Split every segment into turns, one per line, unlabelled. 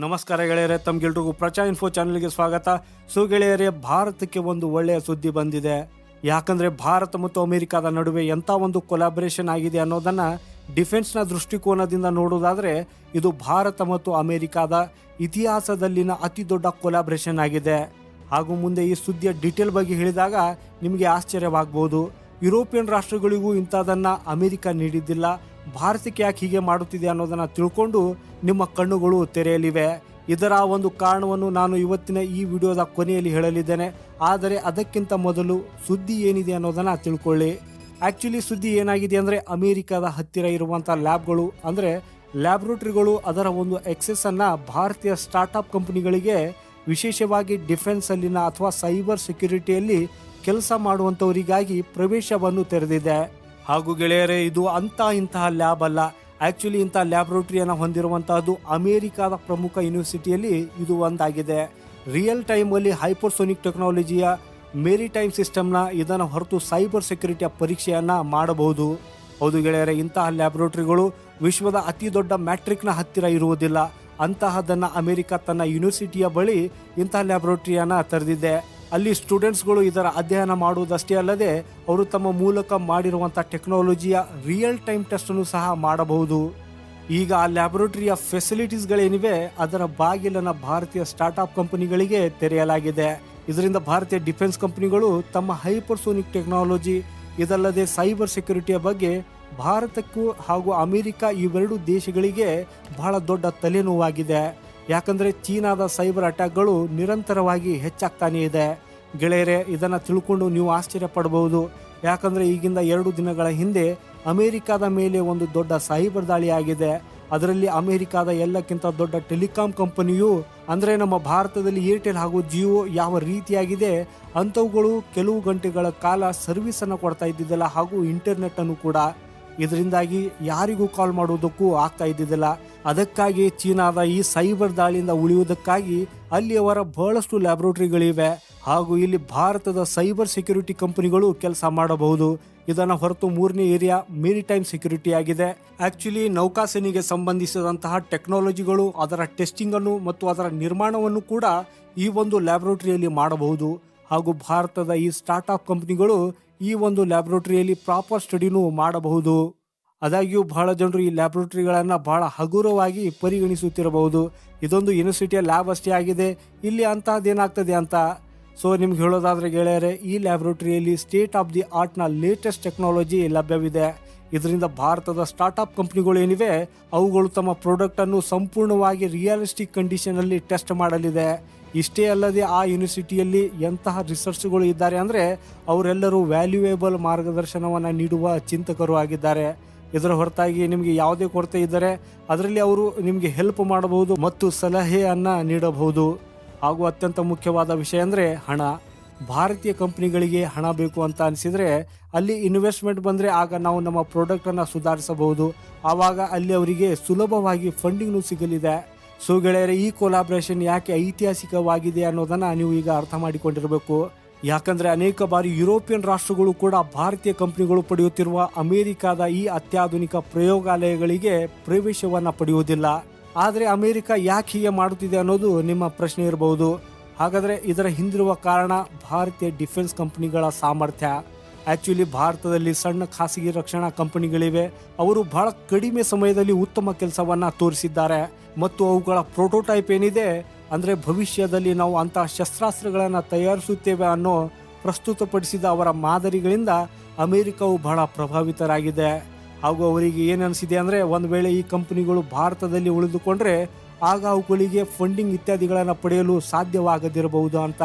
ನಮಸ್ಕಾರ ಗೆಳೆಯರೆ ತಮ್ಗೆಲ್ರಿಗೂ ಪ್ರಚಾ ಇನ್ಫೋ ಚಾನಲ್ಗೆ ಸ್ವಾಗತ. ಸೊ ಗೆಳೆಯರೆ, ಭಾರತಕ್ಕೆ ಒಂದು ಒಳ್ಳೆಯ ಸುದ್ದಿ ಬಂದಿದೆ. ಯಾಕಂದ್ರೆ ಭಾರತ ಮತ್ತು ಅಮೆರಿಕದ ನಡುವೆ ಎಂಥ ಒಂದು ಕೊಲಾಬರೇಷನ್ ಆಗಿದೆ ಅನ್ನೋದನ್ನ ಡಿಫೆನ್ಸ್ನ ದೃಷ್ಟಿಕೋನದಿಂದ ನೋಡೋದಾದ್ರೆ ಇದು ಭಾರತ ಮತ್ತು ಅಮೆರಿಕದ ಇತಿಹಾಸದಲ್ಲಿನ ಅತಿ ದೊಡ್ಡ ಕೊಲಾಬರೇಷನ್ ಆಗಿದೆ. ಹಾಗೂ ಮುಂದೆ ಈ ಸುದ್ದಿಯ ಡಿಟೇಲ್ ಬಗ್ಗೆ ಹೇಳಿದಾಗ ನಿಮಗೆ ಆಶ್ಚರ್ಯವಾಗಬಹುದು ಯುರೋಪಿಯನ್ ರಾಷ್ಟ್ರಗಳಿಗೂ ಇಂಥದನ್ನ ಅಮೆರಿಕ ನೀಡಿದ್ದಿಲ್ಲ. ಭಾರತಕ್ಕೆ ಯಾಕೆ ಹೀಗೆ ಮಾಡುತ್ತಿದೆ ಅನ್ನೋದನ್ನು ತಿಳ್ಕೊಂಡು ನಿಮ್ಮ ಕಣ್ಣುಗಳು ತೆರೆಯಲಿವೆ. ಇದರ ಒಂದು ಕಾರಣವನ್ನು ನಾನು ಇವತ್ತಿನ ಈ ವಿಡಿಯೋದ ಕೊನೆಯಲ್ಲಿ ಹೇಳಲಿದ್ದೇನೆ. ಆದರೆ ಅದಕ್ಕಿಂತ ಮೊದಲು ಸುದ್ದಿ ಏನಿದೆ ಅನ್ನೋದನ್ನು ತಿಳ್ಕೊಳ್ಳಿ. ಆ್ಯಕ್ಚುಲಿ ಸುದ್ದಿ ಏನಾಗಿದೆ ಅಂದರೆ ಅಮೇರಿಕಾದ ಹತ್ತಿರ ಇರುವಂಥ ಲ್ಯಾಬ್ಗಳು ಅಂದರೆ ಲ್ಯಾಬ್ರೋಟ್ರಿಗಳು ಅದರ ಒಂದು ಎಕ್ಸೆಸನ್ನು ಭಾರತೀಯ ಸ್ಟಾರ್ಟಪ್ ಕಂಪನಿಗಳಿಗೆ ವಿಶೇಷವಾಗಿ ಡಿಫೆನ್ಸಲ್ಲಿನ ಅಥವಾ ಸೈಬರ್ ಸೆಕ್ಯುರಿಟಿಯಲ್ಲಿ ಕೆಲಸ ಮಾಡುವಂಥವರಿಗಾಗಿ ಪ್ರವೇಶವನ್ನು ತೆರೆದಿದೆ. ಹಾಗೂ ಗೆಳೆಯರೇ, ಇದು ಅಂತ ಇಂತಹ ಲ್ಯಾಬ್ ಅಲ್ಲ. ಆಕ್ಚುಲಿ ಇಂಥ ಲ್ಯಾಬ್ರೋಟರಿಯನ್ನು ಹೊಂದಿರುವಂತಹದ್ದು ಅಮೇರಿಕಾದ ಪ್ರಮುಖ ಯೂನಿವರ್ಸಿಟಿಯಲ್ಲಿ ಇದು ಒಂದಾಗಿದೆ. ರಿಯಲ್ ಟೈಮಲ್ಲಿ ಹೈಪರ್ಸೋನಿಕ್ ಟೆಕ್ನಾಲಜಿಯ ಮೇರಿ ಟೈಮ್ ಸಿಸ್ಟಮ್ನ ಇದನ್ನು ಹೊರತು ಸೈಬರ್ ಸೆಕ್ಯುರಿಟಿಯ ಪರೀಕ್ಷೆಯನ್ನ ಮಾಡಬಹುದು. ಹೌದು ಗೆಳೆಯರೆ, ಇಂತಹ ಲ್ಯಾಬ್ರೋಟರಿಗಳು ವಿಶ್ವದ ಅತಿ ದೊಡ್ಡ ಮ್ಯಾಟ್ರಿಕ್ನ ಹತ್ತಿರ ಇರುವುದಿಲ್ಲ. ಅಂತಹದನ್ನ ಅಮೆರಿಕ ತನ್ನ ಯೂನಿವರ್ಸಿಟಿಯ ಬಳಿ ಇಂತಹ ಲ್ಯಾಬ್ರೋಟರಿಯನ್ನ ತೆರೆದಿದೆ. ಅಲ್ಲಿ ಸ್ಟೂಡೆಂಟ್ಸ್ಗಳು ಇದರ ಅಧ್ಯಯನ ಮಾಡುವುದಷ್ಟೇ ಅಲ್ಲದೆ, ಅವರು ತಮ್ಮ ಮೂಲಕ ಮಾಡಿರುವಂಥ ಟೆಕ್ನಾಲಜಿಯ ರಿಯಲ್ ಟೈಮ್ ಟೆಸ್ಟನ್ನು ಸಹ ಮಾಡಬಹುದು. ಈಗ ಆ ಲ್ಯಾಬೊರೇಟರಿಯ ಫೆಸಿಲಿಟೀಸ್ಗಳೇನಿವೆ ಅದರ ಬಾಗಿಲನ್ನು ಭಾರತೀಯ ಸ್ಟಾರ್ಟ್ಅಪ್ ಕಂಪನಿಗಳಿಗೆ ತೆರೆಯಲಾಗಿದೆ. ಇದರಿಂದ ಭಾರತೀಯ ಡಿಫೆನ್ಸ್ ಕಂಪನಿಗಳು ತಮ್ಮ ಹೈಪರ್ಸೋನಿಕ್ ಟೆಕ್ನಾಲಜಿ ಇದಲ್ಲದೆ ಸೈಬರ್ ಸೆಕ್ಯೂರಿಟಿಯ ಬಗ್ಗೆ ಭಾರತಕ್ಕೂ ಹಾಗೂ ಅಮೆರಿಕ ಇವೆರಡು ದೇಶಗಳಿಗೆ ಬಹಳ ದೊಡ್ಡ ತಲೆನೋವಾಗಿದೆ. ಯಾಕಂದ್ರೆ ಚೀನಾದ ಸೈಬರ್ ಅಟ್ಯಾಕ್ಗಳು ನಿರಂತರವಾಗಿ ಹೆಚ್ಚಾಗ್ತಾನೇ ಇದೆ. ಗೆಳೆಯರೆ, ಇದನ್ನು ತಿಳ್ಕೊಂಡು ನೀವು ಆಶ್ಚರ್ಯ ಪಡಬಹುದು ಯಾಕಂದರೆ ಈಗಿಂದ ಎರಡು ದಿನಗಳ ಹಿಂದೆ ಅಮೆರಿಕದ ಮೇಲೆ ಒಂದು ದೊಡ್ಡ ಸೈಬರ್ ದಾಳಿ ಆಗಿದೆ. ಅದರಲ್ಲಿ ಅಮೆರಿಕದ ಎಲ್ಲಕ್ಕಿಂತ ದೊಡ್ಡ ಟೆಲಿಕಾಂ ಕಂಪನಿಯು, ಅಂದರೆ ನಮ್ಮ ಭಾರತದಲ್ಲಿ ಏರ್ಟೆಲ್ ಹಾಗೂ ಜಿಯೋ ಯಾವ ರೀತಿಯಾಗಿದೆ, ಅಂಥವುಗಳು ಕೆಲವು ಗಂಟೆಗಳ ಕಾಲ ಸರ್ವಿಸನ್ನು ಕೊಡ್ತಾ ಇದ್ದಿದ್ದಲ್ಲ ಹಾಗೂ ಇಂಟರ್ನೆಟ್ ಅನ್ನು ಕೂಡ. ಇದರಿಂದಾಗಿ ಯಾರಿಗೂ ಕಾಲ್ ಮಾಡುವುದಕ್ಕೂ ಆಗ್ತಾ ಇದ್ದಿದ್ದಿಲ್ಲ. ಅದಕ್ಕಾಗಿ ಚೀನಾದ ಈ ಸೈಬರ್ ದಾಳಿಯಿಂದ ಉಳಿಯುವುದಕ್ಕಾಗಿ ಅಲ್ಲಿ ಅವರ ಬಹಳಷ್ಟು ಲ್ಯಾಬೊರೇಟರಿಗಳಿವೆ. ಹಾಗೂ ಇಲ್ಲಿ ಭಾರತದ ಸೈಬರ್ ಸೆಕ್ಯೂರಿಟಿ ಕಂಪನಿಗಳು ಕೆಲಸ ಮಾಡಬಹುದು. ಇದನ್ನು ಹೊರತು ಮೂರನೇ ಏರಿಯಾ ಮೇರಿಟೈಮ್ ಸೆಕ್ಯೂರಿಟಿ ಆಗಿದೆ. ಆಕ್ಚುಲಿ ನೌಕಾಸೇನೆಗೆ ಸಂಬಂಧಿಸಿದಂತಹ ಟೆಕ್ನಾಲಜಿಗಳು, ಅದರ ಟೆಸ್ಟಿಂಗ್ ಅನ್ನು ಮತ್ತು ಅದರ ನಿರ್ಮಾಣವನ್ನು ಕೂಡ ಈ ಒಂದು ಲ್ಯಾಬೊರೇಟರಿಯಲ್ಲಿ ಮಾಡಬಹುದು. ಹಾಗೂ ಭಾರತದ ಈ ಸ್ಟಾರ್ಟ್ಅಪ್ ಕಂಪನಿಗಳು ಈ ಒಂದು ಲ್ಯಾಬೊರೇಟರಿಯಲ್ಲಿ ಪ್ರಾಪರ್ ಸ್ಟಡಿನೂ ಮಾಡಬಹುದು. ಆದಾಗ್ಯೂ ಬಹಳ ಜನರು ಈ ಲ್ಯಾಬೊರೇಟರಿಗಳನ್ನು ಬಹಳ ಹಗುರವಾಗಿ ಪರಿಗಣಿಸುತ್ತಿರಬಹುದು. ಇದೊಂದು ಯೂನಿವರ್ಸಿಟಿಯ ಲ್ಯಾಬ್ ಅಷ್ಟೇ ಆಗಿದೆ. ಇಲ್ಲಿ ಅಂತಹದ್ದೇನಾಗ್ತದೆ ಅಂತ ಸೊ, ನಿಮ್ಗೆ ಹೇಳೋದಾದ್ರೆ ಗೆಳೆಯರೆ, ಈ ಲ್ಯಾಬೊರೇಟರಿಯಲ್ಲಿ ಸ್ಟೇಟ್ ಆಫ್ ದಿ ಆರ್ಟ್ನ ಲೇಟೆಸ್ಟ್ ಟೆಕ್ನಾಲಜಿ ಲಭ್ಯವಿದೆ. ಇದರಿಂದ ಭಾರತದ ಸ್ಟಾರ್ಟ್ಅಪ್ ಕಂಪ್ನಿಗಳು ಏನಿವೆ, ಅವುಗಳು ತಮ್ಮ ಪ್ರಾಡಕ್ಟನ್ನು ಸಂಪೂರ್ಣವಾಗಿ ರಿಯಲಿಸ್ಟಿಕ್ ಕಂಡೀಷನಲ್ಲಿ ಟೆಸ್ಟ್ ಮಾಡಲಿದೆ. ಇಷ್ಟೇ ಅಲ್ಲದೆ ಆ ಯೂನಿವರ್ಸಿಟಿಯಲ್ಲಿ ಎಂತಹ ರಿಸರ್ಚ್ಗಳು ಇದ್ದಾರೆ ಅಂದರೆ, ಅವರೆಲ್ಲರೂ ವ್ಯಾಲ್ಯೂಯೇಬಲ್ ಮಾರ್ಗದರ್ಶನವನ್ನು ನೀಡುವ ಚಿಂತಕರು ಆಗಿದ್ದಾರೆ. ಇದರ ಹೊರತಾಗಿ ನಿಮಗೆ ಯಾವುದೇ ಕೊರತೆ ಇದ್ದರೆ, ಅದರಲ್ಲಿ ಅವರು ನಿಮಗೆ ಹೆಲ್ಪ್ ಮಾಡಬಹುದು ಮತ್ತು ಸಲಹೆಯನ್ನು ನೀಡಬಹುದು. ಹಾಗೂ ಅತ್ಯಂತ ಮುಖ್ಯವಾದ ವಿಷಯ ಅಂದರೆ ಹಣ. ಭಾರತೀಯ ಕಂಪ್ನಿಗಳಿಗೆ ಹಣ ಬೇಕು ಅಂತ ಅನಿಸಿದರೆ ಅಲ್ಲಿ ಇನ್ವೆಸ್ಟ್ಮೆಂಟ್ ಬಂದರೆ ಆಗ ನಾವು ನಮ್ಮ ಪ್ರಾಡಕ್ಟನ್ನು ಸುಧಾರಿಸಬಹುದು. ಆವಾಗ ಅಲ್ಲಿ ಅವರಿಗೆ ಸುಲಭವಾಗಿ ಫಂಡಿಂಗ್ನು ಸಿಗಲಿದೆ. ಸೊ ಗೆಳೆಯರೆ, ಈ ಕೊಲಾಬ್ರೇಷನ್ ಯಾಕೆ ಐತಿಹಾಸಿಕವಾಗಿದೆ ಅನ್ನೋದನ್ನು ನೀವು ಈಗ ಅರ್ಥ ಮಾಡಿಕೊಂಡಿರಬೇಕು. ಯಾಕಂದರೆ ಅನೇಕ ಬಾರಿ ಯುರೋಪಿಯನ್ ರಾಷ್ಟ್ರಗಳು ಕೂಡ ಭಾರತೀಯ ಕಂಪ್ನಿಗಳು ಪಡೆಯುತ್ತಿರುವ ಅಮೆರಿಕದ ಈ ಅತ್ಯಾಧುನಿಕ ಪ್ರಯೋಗಾಲಯಗಳಿಗೆ ಪ್ರವೇಶವನ್ನು ಪಡೆಯುವುದಿಲ್ಲ. ಆದರೆ ಅಮೆರಿಕ ಯಾಕೆ ಹೀಗೆ ಮಾಡುತ್ತಿದೆ ಅನ್ನೋದು ನಿಮ್ಮ ಪ್ರಶ್ನೆ ಇರಬಹುದು. ಹಾಗಾದ್ರೆ ಇದರ ಹಿಂದಿರುವ ಕಾರಣ ಭಾರತೀಯ ಡಿಫೆನ್ಸ್ ಕಂಪನಿಗಳ ಸಾಮರ್ಥ್ಯ ಆ್ಯಕ್ಚುಲಿ ಭಾರತದಲ್ಲಿ ಸಣ್ಣ ಖಾಸಗಿ ರಕ್ಷಣಾ ಕಂಪನಿಗಳಿವೆ. ಅವರು ಬಹಳ ಕಡಿಮೆ ಸಮಯದಲ್ಲಿ ಉತ್ತಮ ಕೆಲಸವನ್ನು ತೋರಿಸಿದ್ದಾರೆ. ಮತ್ತು ಅವುಗಳ ಪ್ರೋಟೋಟೈಪ್ ಏನಿದೆ, ಅಂದರೆ ಭವಿಷ್ಯದಲ್ಲಿ ನಾವು ಅಂತಹ ಶಸ್ತ್ರಾಸ್ತ್ರಗಳನ್ನು ತಯಾರಿಸುತ್ತೇವೆ ಅನ್ನೋ ಪ್ರಸ್ತುತಪಡಿಸಿದ ಅವರ ಮಾದರಿಗಳಿಂದ ಅಮೆರಿಕವು ಬಹಳ ಪ್ರಭಾವಿತರಾಗಿದೆ. ಹಾಗೂ ಅವರಿಗೆ ಏನು ಅನಿಸಿದೆ ಅಂದರೆ, ಒಂದು ವೇಳೆ ಈ ಕಂಪನಿಗಳು ಭಾರತದಲ್ಲಿ ಉಳಿದುಕೊಂಡ್ರೆ ಆಗ ಅವುಗಳಿಗೆ ಫಂಡಿಂಗ್ ಇತ್ಯಾದಿಗಳನ್ನು ಪಡೆಯಲು ಸಾಧ್ಯವಾಗದಿರಬಹುದು ಅಂತ.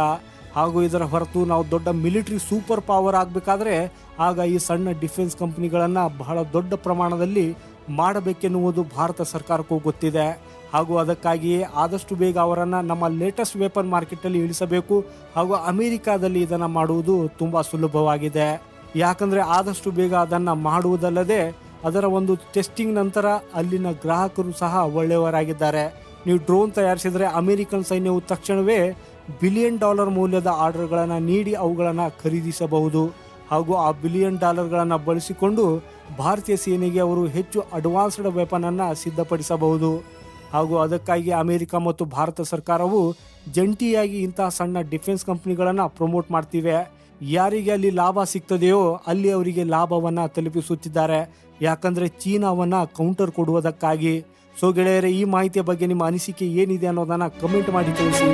ಹಾಗೂ ಇದರ ಹೊರತು ನಾವು ದೊಡ್ಡ ಮಿಲಿಟರಿ ಸೂಪರ್ ಪವರ್ ಆಗಬೇಕಾದ್ರೆ ಆಗ ಈ ಸಣ್ಣ ಡಿಫೆನ್ಸ್ ಕಂಪ್ನಿಗಳನ್ನು ಬಹಳ ದೊಡ್ಡ ಪ್ರಮಾಣದಲ್ಲಿ ಮಾಡಬೇಕೆನ್ನುವುದು ಭಾರತ ಸರ್ಕಾರಕ್ಕೂ ಗೊತ್ತಿದೆ. ಹಾಗೂ ಅದಕ್ಕಾಗಿಯೇ ಆದಷ್ಟು ಬೇಗ ಅವರನ್ನು ನಮ್ಮ ಲೇಟೆಸ್ಟ್ ವೆಪನ್ ಮಾರ್ಕೆಟಲ್ಲಿ ಇಳಿಸಬೇಕು. ಹಾಗೂ ಅಮೆರಿಕಾದಲ್ಲಿ ಇದನ್ನು ಮಾಡುವುದು ತುಂಬ ಸುಲಭವಾಗಿದೆ. ಯಾಕಂದರೆ ಆದಷ್ಟು ಬೇಗ ಅದನ್ನು ಮಾಡುವುದಲ್ಲದೆ ಅದರ ಒಂದು ಟೆಸ್ಟಿಂಗ್ ನಂತರ ಅಲ್ಲಿನ ಗ್ರಾಹಕರು ಸಹ ಒಳ್ಳೆಯವರಾಗಿದ್ದಾರೆ. ನೀವು ಡ್ರೋನ್ ತಯಾರಿಸಿದರೆ ಅಮೆರಿಕನ್ ಸೈನ್ಯವು ತಕ್ಷಣವೇ ಬಿಲಿಯನ್ ಡಾಲರ್ ಮೌಲ್ಯದ ಆರ್ಡರ್ಗಳನ್ನು ನೀಡಿ ಅವುಗಳನ್ನು ಖರೀದಿಸಬಹುದು. ಹಾಗೂ ಆ ಬಿಲಿಯನ್ ಡಾಲರ್ಗಳನ್ನು ಬಳಸಿಕೊಂಡು ಭಾರತೀಯ ಸೇನೆಗೆ ಅವರು ಹೆಚ್ಚು ಅಡ್ವಾನ್ಸ್ಡ್ ವೆಪನನ್ನು ಸಿದ್ಧಪಡಿಸಬಹುದು. ಹಾಗೂ ಅದಕ್ಕಾಗಿ ಅಮೆರಿಕ ಮತ್ತು ಭಾರತ ಸರ್ಕಾರವು ಜಂಟಿಯಾಗಿ ಇಂತಹ ಸಣ್ಣ ಡಿಫೆನ್ಸ್ ಕಂಪ್ನಿಗಳನ್ನು ಪ್ರಮೋಟ್ ಮಾಡ್ತಿವೆ. ಯಾರಿಗೆ ಅಲ್ಲಿ ಲಾಭ ಸಿಗ್ತದೆಯೋ ಅಲ್ಲಿ ಅವರಿಗೆ ಲಾಭವನ್ನು ತಲುಪಿಸುತ್ತಿದ್ದಾರೆ. ಯಾಕಂದರೆ ಚೀನಾವನ್ನು ಕೌಂಟರ್ ಕೊಡುವುದಕ್ಕಾಗಿ. ಸೊ ಗೆಳೆಯರೇ ಈ ಮಾಹಿತಿಯ ಬಗ್ಗೆ ನಿಮ್ಮ ಅನಿಸಿಕೆ ಏನಿದೆ ಅನ್ನೋದನ್ನ ಕಮೆಂಟ್ ಮಾಡಿ ತಿಳಿಸಿ.